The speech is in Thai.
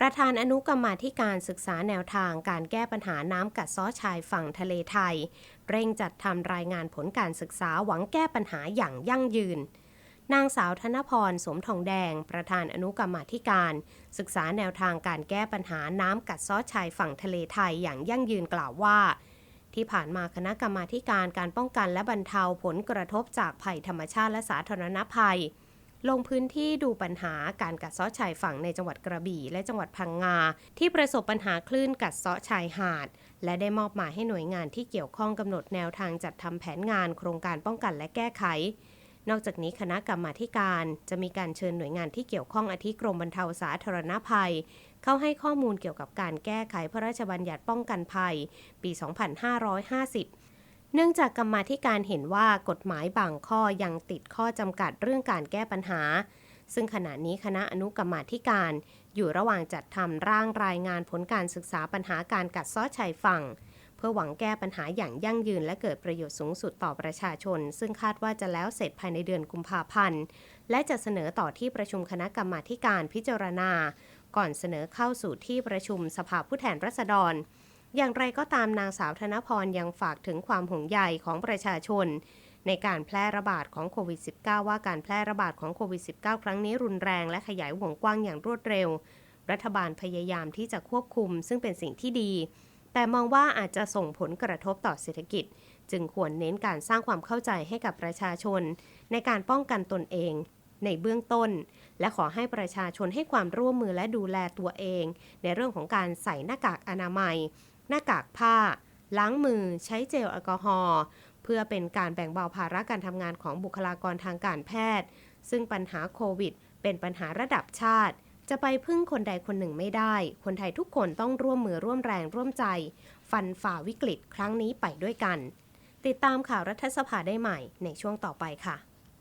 ประธานอนุกรรมาธิการศึกษาแนวทางการแก้ปัญหาน้ำกัดเซ้อชายฝั่งทะเลไทย เร่งจัดทำรายงานผลการศึกษาหวังแก้ปัญหาอย่างยั่งยืน นางสาวธนพรสมทองแดง ประธานอนุกรรมาธิการ ศึกษาแนวทางการแก้ปัญหาน้ำกัดเซ้อชายฝั่งทะเลไทยอย่างยั่งยืนกล่าวว่า ที่ผ่านมาคณะกรรมาธิการการป้องกันและบรรเทาผลกระทบจากภัยธรรมชาติและสาธารณภัย ลงพื้นที่ดูปัญหาการกัดเซาะชายฝั่งในจังหวัดกระบี่ และจังหวัดพังงา ที่ประสบปัญหาคลื่นกัดเซาะชายหาด และได้มอบหมายให้หน่วยงานที่เกี่ยวข้องกำหนดแนวทางจัดทำแผนงานโครงการป้องกันและแก้ไข นอกจากนี้คณะกรรมาการจะมีการเชิญหน่วยงานที่เกี่ยวข้องอาทิกรมบรรเทาสาธารณภัย เข้าให้ข้อมูลเกี่ยวกับการแก้ไขพระราชบัญญัติป้องกันภัย ปี 2550 เนื่องจากกรรมาธิการเห็นว่ากฎหมายบางข้อยังติดข้อจำกัดเรื่องการแก้ปัญหา ซึ่งขณะนี้คณะอนุกรรมาธิการ อยู่ระหว่างจัดทำร่างรายงานผลการศึกษาปัญหาการกัดซ้อชายฝั่ง เพื่อหวังแก้ปัญหาอย่างยั่งยืนและเกิดประโยชน์สูงสุดต่อประชาชน ซึ่งคาดว่าจะแล้วเสร็จภายในเดือนกุมภาพันธ์ และจะเสนอต่อที่ประชุมคณะกรรมาธิการพิจารณา ก่อนเสนอเข้าสู่ที่ประชุมสภาผู้แทนราษฎร อย่างไรก็ตามนางสาวธนพรยังฝากถึงความห่วงใยของประชาชน ในการแพร่ระบาดของโควิด -19 ว่าการแพร่ระบาดของโควิด -19 ครั้งนี้รุนแรงและขยายวงกว้างอย่างรวดเร็ว รัฐบาลพยายามที่จะควบคุมซึ่งเป็นสิ่งที่ดี แต่มองว่าอาจจะส่งผลกระทบต่อเศรษฐกิจ จึงควรเน้นการสร้างความเข้าใจให้กับประชาชน ในการป้องกันตนเองในเบื้องต้น และขอให้ประชาชนให้ความร่วมมือและดูแลตัวเอง ในเรื่องของการใส่หน้ากากอนามัย หน้ากากผ้า ล้างมือ ใช้เจลแอลกอฮอล์เพื่อเป็นการแบ่งเบาภาระการทำงานของบุคลากรทางการแพทย์ ซึ่งปัญหาโควิด เป็นปัญหาระดับชาติ จะไปพึ่งคนใดคนหนึ่งไม่ได้ คนไทยทุกคนต้องร่วมมือร่วมแรงร่วมใจ ฟันฝ่าวิกฤตครั้งนี้ไปด้วยกัน ติดตามข่าวรัฐสภาได้ใหม่ในช่วงต่อไปค่ะ